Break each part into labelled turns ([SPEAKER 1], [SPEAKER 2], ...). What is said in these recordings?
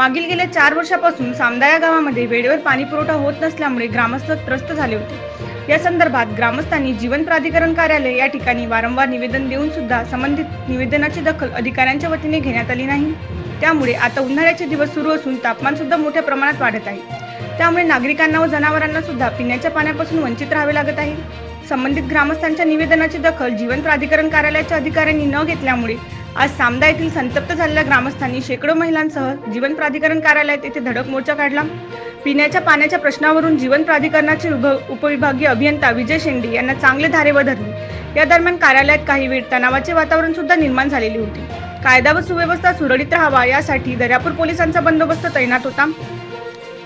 [SPEAKER 1] मागील गेल्या चार वर्षापासून सामदा या गावामध्ये वेळेवर पाणी पुरवठा होत नसल्यामुळे ग्रामस्थ त्रस्त झाले होते. या संदर्भात ग्रामस्थांनी जीवन प्राधिकरण कार्यालय या ठिकाणी वारंवार निवेदन देऊन सुद्धा संबंधित निवेदनाची दखल अधिकाऱ्यांच्या वतीने घेण्यात आली नाही. त्यामुळे आता उन्हाळ्याचे दिवस सुरू असून तापमान सुद्धा मोठ्या प्रमाणात वाढत आहे. त्यामुळे नागरिकांना व जनावरांना सुद्धा पिण्याच्या पाण्यापासून वंचित राहावे लागत आहे. संबंधित ग्रामस्थांच्या निवेदनाची दखल जीवन प्राधिकरण कार्यालयाच्या अधिकाऱ्यांनी न घेतल्यामुळे आज सामदा येथील संतप्त झालेल्या ग्रामस्थांनी शेकडो महिलांसह जीवन प्राधिकरण कार्यालयात येथे धडक मोर्चा काढला. पिण्याच्या पाण्याच्या प्रश्नावरून जीवन प्राधिकरणाचे उपविभागीय अभियंता विजय शेंडे यांना चांगले धारेवर धरले या दरम्यान कार्यालयात काही वेळ तणावाचे वातावरण सुद्धा निर्माण झालेली होती. कायदा व सुव्यवस्था सुरळीत राहावा यासाठी दर्यापूर पोलिसांचा बंदोबस्त तैनात होता.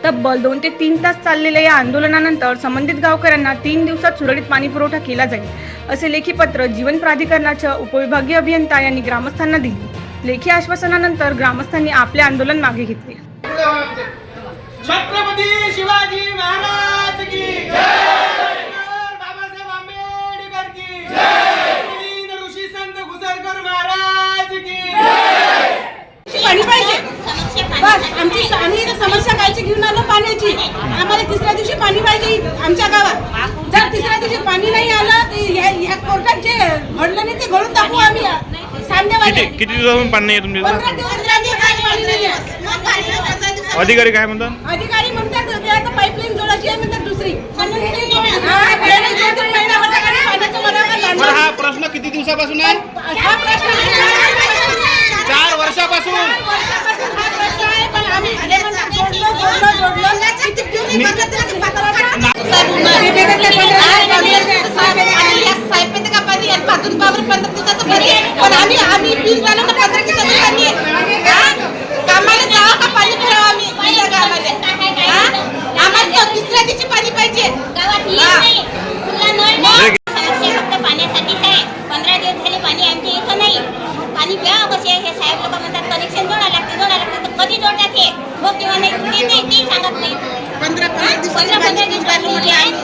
[SPEAKER 1] तब्बल दोन ते तीन तास चाललेल्या या आंदोलनानंतर संबंधित गावकऱ्यांना तीन दिवसात सुरळीत पाणी पुरवठा केला जाईल असे लेखी पत्र जीवन प्राधिकरणाच्या उपविभागीय अभियंता यांनी ग्रामस्थांना दिले. लेखी आश्वासनानंतर ग्रामस्थांनी आपले आंदोलन मागे घेतले.
[SPEAKER 2] छत्रपती शिवाजी
[SPEAKER 3] कायची घेऊन आलो पाण्याची आम्हाला तिसऱ्या दिवशी पाणी पाहिजे आमच्या गावात जर तिसऱ्या दिवशी पाणी नाही आलं तर ह्या कोर्टात जे घडलं नाही ते घडून टाकू आम्ही
[SPEAKER 4] किती किती दिवसापासून पाणी नाही तुमच्या
[SPEAKER 3] पंधरा
[SPEAKER 4] इथं?
[SPEAKER 3] दिवस झाले काय पाणी नाही आहे.
[SPEAKER 4] अधिकारी काय म्हणतात
[SPEAKER 3] अधिकारी म्हणतात की आता पाईपलाईन जोडायची आहे म्हणतात दुसरी हा, होता पाण्याचं बरोबर लागलं.
[SPEAKER 2] हा प्रश्न किती दिवसापासून आहे
[SPEAKER 3] हा प्रश्न पण आम्ही आम्ही तर पंधरा दिवसाचं पाणी आहे. कामाला जावं का पाणी भरावं आम्ही? दुसऱ्या गावाला? हा? आम्हाला तिसऱ्या दिवशी पाणी पाहिजे.
[SPEAKER 5] गावात
[SPEAKER 3] हा.
[SPEAKER 5] नाही. नळ नाही. पाण्यासाठीच आहे. दिवस झाले पाणी आमच्या इथं नाही. पाणी प्या कसे हे साहेब लोक म्हणतात कनेक्शन जोडा लागते जोडा लागते. तर कधी जोडतात हे? हो किंवा नाही? ते नाही. ते सांगत नाही.
[SPEAKER 3] पंधरा पंधरा दिवसाची
[SPEAKER 5] पंधरा पंधरा
[SPEAKER 3] पाणी
[SPEAKER 5] दिवस
[SPEAKER 3] पाहिजे